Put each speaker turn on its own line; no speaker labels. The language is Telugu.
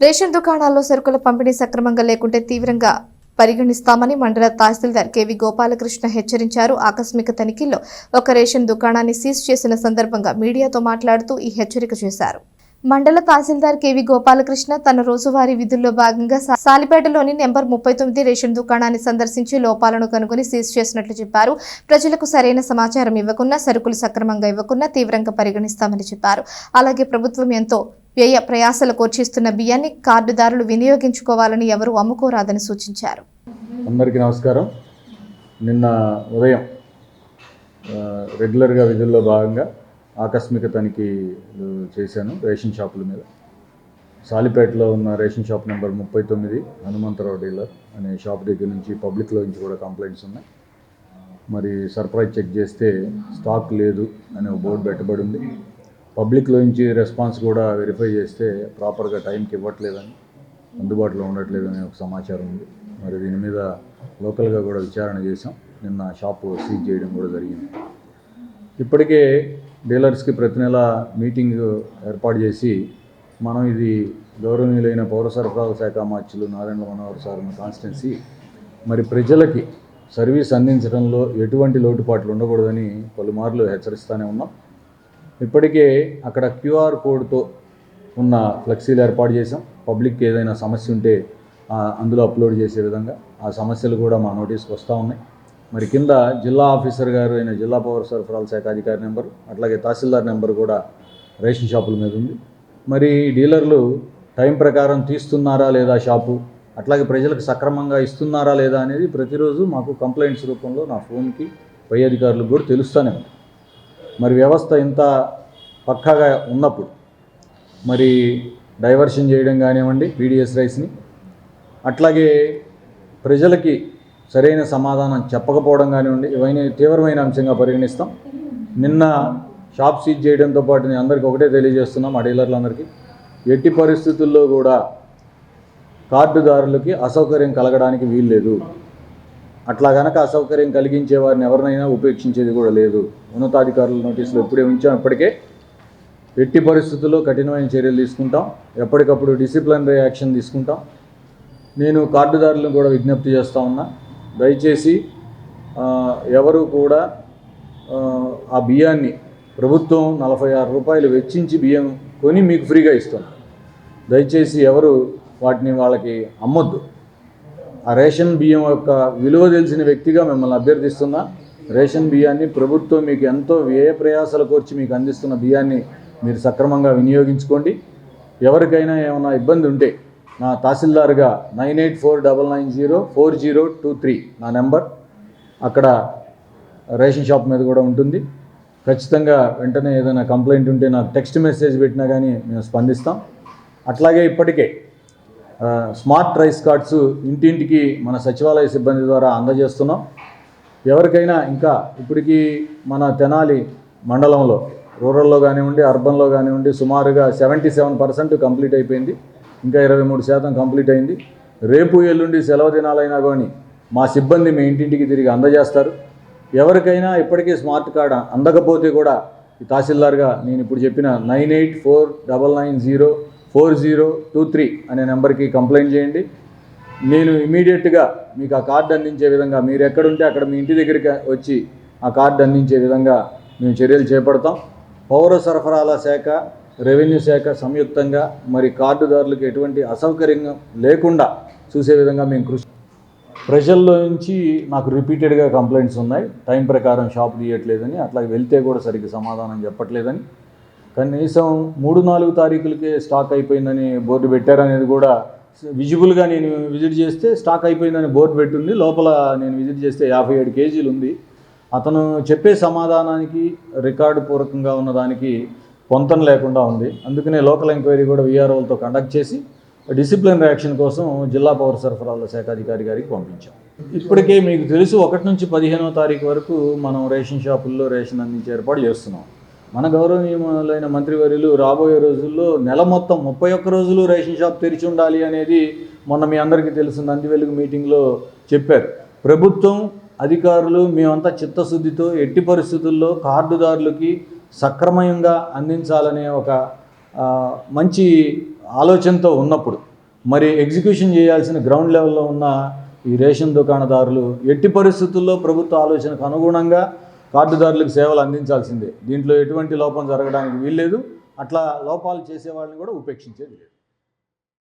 రేషన్ దుకాణాల్లో సరుకుల పంపిణీ సక్రమంగా లేకుంటే తీవ్రంగా పరిగణిస్తామని మండల తహసీల్దార్ కెవి గోపాలకృష్ణ హెచ్చరించారు. ఆకస్మిక తనిఖీల్లో ఒక రేషన్ దుకాణాన్ని సీజ్ చేసిన సందర్భంగా మీడియాతో మాట్లాడుతూ ఈ హెచ్చరిక చేశారు. మండల తహసీల్దార్ కెవి గోపాలకృష్ణ తన రోజువారీ విధుల్లో భాగంగా సాలిపేటలోని నెంబర్ ముప్పై తొమ్మిది రేషన్ దుకాణాన్ని సందర్శించి లోపాలను కనుగొని సీజ్ చేసినట్లు చెప్పారు. ప్రజలకు సరైన సమాచారం ఇవ్వకున్నా సరుకులు సక్రమంగా ఇవ్వకున్నా తీవ్రంగా పరిగణిస్తామని చెప్పారు. అలాగే ప్రభుత్వం ఎంతో వ్యయ ప్రయాసలు కోర్చిస్తున్న బియ్యాన్ని కార్డుదారులు వినియోగించుకోవాలని ఎవరూ అమ్ముకోరాదని సూచించారు.
అందరికీ నమస్కారం. నిన్న ఉదయం రెగ్యులర్గా విధుల్లో భాగంగా ఆకస్మిక తనిఖీ చేశాను రేషన్ షాపుల మీద. సాలిపేటలో ఉన్న రేషన్ షాప్ నెంబర్ ముప్పై తొమ్మిది హనుమంతరావు డీలర్ అనే షాప్ దగ్గర నుంచి పబ్లిక్లో నుంచి కూడా కంప్లైంట్స్ ఉన్నాయి. మరి సర్ప్రైజ్ చెక్ చేస్తే స్టాక్ లేదు అనే ఒక బోర్డు పెట్టబడి ఉంది. పబ్లిక్లో నుంచి రెస్పాన్స్ కూడా వెరిఫై చేస్తే ప్రాపర్గా టైంకి ఇవ్వట్లేదని అందుబాటులో ఉండట్లేదని ఒక సమాచారం ఉంది. మరి దీని మీద లోకల్గా కూడా విచారణ చేసాం నిన్న షాపు సీజ్ చేయడం కూడా జరిగింది. ఇప్పటికే డీలర్స్కి ప్రతి నెల మీటింగ్ ఏర్పాటు చేసి మనం ఇది గౌరవనీయులైన పౌర సరఫరాల శాఖ మార్చులు నారాయణ మనోహర్ సార్ కాన్స్టిట్యున్సీ మరి ప్రజలకి సర్వీస్ అందించడంలో ఎటువంటి లోటుపాట్లు ఉండకూడదని పలుమార్లు హెచ్చరిస్తూనే ఉన్నాం. ఇప్పటికే అక్కడ క్యూఆర్ కోడ్తో ఉన్న ఫ్లెక్సీలు ఏర్పాటు చేసాం పబ్లిక్కి ఏదైనా సమస్య ఉంటే అందులో అప్లోడ్ చేసే విధంగా ఆ సమస్యలు కూడా మా నోటీస్కి వస్తూ ఉన్నాయి. మరి కింద జిల్లా ఆఫీసర్ గారు అయిన జిల్లా పౌర సరఫరాల శాఖ అధికారి నెంబరు అట్లాగే తహసీల్దార్ నెంబర్ కూడా రేషన్ షాపుల మీద ఉంది. మరి డీలర్లు టైం ప్రకారం తీస్తున్నారా లేదా షాపు? అట్లాగే ప్రజలకు సక్రమంగా ఇస్తున్నారా లేదా అనేది ప్రతిరోజు మాకు కంప్లైంట్స్ రూపంలో నా ఫోన్కి పై అధికారులకు కూడా తెలుస్తూనే ఉంది. మరి వ్యవస్థ ఇంత పక్కాగా ఉన్నప్పుడు మరి డైవర్షన్ చేయడం కానివ్వండి పీడిఎస్ రైస్ని అట్లాగే ప్రజలకి సరైన సమాధానం చెప్పకపోవడం కానివ్వండి ఇవన్నీ తీవ్రమైన అంశంగా పరిగణిస్తాం. నిన్న షాప్ సీజ్ చేయడంతో పాటు నేను అందరికీ ఒకటే తెలియజేస్తున్నాం ఆ డీలర్లందరికీ. ఎట్టి పరిస్థితుల్లో కూడా కార్డుదారులకి అసౌకర్యం కలగడానికి వీల్లేదు. అట్లా గనక అసౌకర్యం కలిగించే వారిని ఎవరినైనా ఉపేక్షించేది కూడా లేదు. ఉన్నతాధికారుల నోటీసులు ఎప్పుడే ఉంచాం ఇప్పటికే ఎట్టి పరిస్థితుల్లో కఠినమైన చర్యలు తీసుకుంటాం. ఎప్పటికప్పుడు డిసిప్లినరీ యాక్షన్ తీసుకుంటాం. నేను కార్డుదారులను కూడా విజ్ఞప్తి చేస్తూ ఉన్నా. దయచేసి ఎవరు కూడా ఆ, ఆ బియ్యాన్ని ప్రభుత్వం నలభై ఆరు రూపాయలు వెచ్చించి బియ్యం కొని మీకు ఫ్రీగా ఇస్తుంది దయచేసి ఎవరు వాటిని వాళ్ళకి అమ్మొద్దు. ఆ రేషన్ బియ్యం యొక్క విలువ తెలిసిన వ్యక్తిగా మిమ్మల్ని అభ్యర్థిస్తున్నా రేషన్ బియ్యాన్ని ప్రభుత్వం మీకు ఎంతో వ్యయ ప్రయాసాలు కోర్చి మీకు అందిస్తున్న బియ్యాన్ని మీరు సక్రమంగా వినియోగించుకోండి. ఎవరికైనా ఏమైనా ఇబ్బంది ఉంటే నా తహసీల్దార్గా nine eight four double nine zero four zero two three నా నెంబర్. అక్కడ రేషన్ షాప్ మీద కూడా ఉంటుంది. ఖచ్చితంగా వెంటనే ఏదైనా కంప్లైంట్ ఉంటే నాకు టెక్స్ట్ మెసేజ్ పెట్టినా కానీ మేము స్పందిస్తాం. అట్లాగే ఇప్పటికే స్మార్ట్ రైస్ కార్డ్స్ ఇంటింటికి మన సచివాలయ సిబ్బంది ద్వారా అందజేస్తున్నాం. ఎవరికైనా ఇంకా ఇప్పటికీ మన తెనాలి మండలంలో రూరల్లో కానివ్వండి అర్బన్లో కానివ్వండి సుమారుగా సెవెంటీ సెవెన్ పర్సెంట్ కంప్లీట్ అయిపోయింది. ఇంకా ఇరవై మూడు శాతం కంప్లీట్ అయింది. రేపు ఎల్లుండి సెలవు దినాలైనా కానీ మా సిబ్బంది మీ ఇంటింటికి తిరిగి అందజేస్తారు. ఎవరికైనా ఇప్పటికీ స్మార్ట్ కార్డ్ అందకపోతే కూడా ఈ తహసీల్దార్గా నేను ఇప్పుడు చెప్పిన nine eight four double nine zero four zero two three అనే నెంబర్కి కంప్లైంట్ చేయండి. నేను ఇమీడియట్గా మీకు ఆ కార్డు అందించే విధంగా మీరు ఎక్కడుంటే అక్కడ మీ ఇంటి దగ్గరికి వచ్చి ఆ కార్డు అందించే విధంగా మేము చర్యలు చేపడతాం. పౌర సరఫరాల శాఖ రెవెన్యూ శాఖ సంయుక్తంగా మరి కార్డుదారులకు ఎటువంటి అసౌకర్యం లేకుండా చూసే విధంగా మేము కృషి ప్రజల్లో నుంచి నాకు రిపీటెడ్గా కంప్లైంట్స్ ఉన్నాయి. టైం ప్రకారం షాప్ తీయట్లేదని అట్లా వెళ్తే కూడా సరిగ్గా సమాధానం చెప్పట్లేదని. కనీసం మూడు నాలుగు తారీఖులకే స్టాక్ అయిపోయిందని బోర్డు పెట్టారనేది కూడా విజిబుల్గా నేను విజిట్ చేస్తే స్టాక్ అయిపోయిందని బోర్డు పెట్టుంది. లోపల నేను విజిట్ చేస్తే యాభై ఏడు కేజీలు ఉంది. అతను చెప్పే సమాధానానికి రికార్డు పూర్వకంగా ఉన్నదానికి పొంతన లేకుండా ఉంది. అందుకనే లోకల్ ఎంక్వైరీ కూడా విఆర్ఓలతో కండక్ట్ చేసి డిసిప్లిన్ యాక్షన్ కోసం జిల్లా పౌర సరఫరాల శాఖ అధికారి గారికి పంపించాం. ఇప్పటికే మీకు తెలుసు ఒకటి నుంచి పదిహేనవ తారీఖు వరకు మనం రేషన్ షాపుల్లో రేషన్ అందించే ఏర్పాటు చేస్తున్నాం. మన గౌరవనీయములైన మంత్రివర్యులు రాబోయే రోజుల్లో నెల మొత్తం ముప్పై ఒక్క రోజులు రేషన్ షాప్ తెరిచి ఉండాలి అనేది మొన్న మీ అందరికీ తెలుసు నంది వెలుగు మీటింగ్లో చెప్పారు. ప్రభుత్వం అధికారులు మేమంతా చిత్తశుద్ధితో ఎట్టి పరిస్థితుల్లో కార్డుదారులకి సక్రమంగా అందించాలనే ఒక మంచి ఆలోచనతో ఉన్నప్పుడు మరి ఎగ్జిక్యూషన్ చేయాల్సిన గ్రౌండ్ లెవెల్లో ఉన్న ఈ రేషన్ దుకాణదారులు ఎట్టి పరిస్థితుల్లో ప్రభుత్వ ఆలోచనకు అనుగుణంగా కార్డుదారులకు సేవలు అందించాల్సిందే. దీంట్లో ఎటువంటి లోపం జరగడానికి వీల్లేదు. అట్లా లోపాలు చేసే వాళ్ళని కూడా ఉపేక్షించేది లేదు.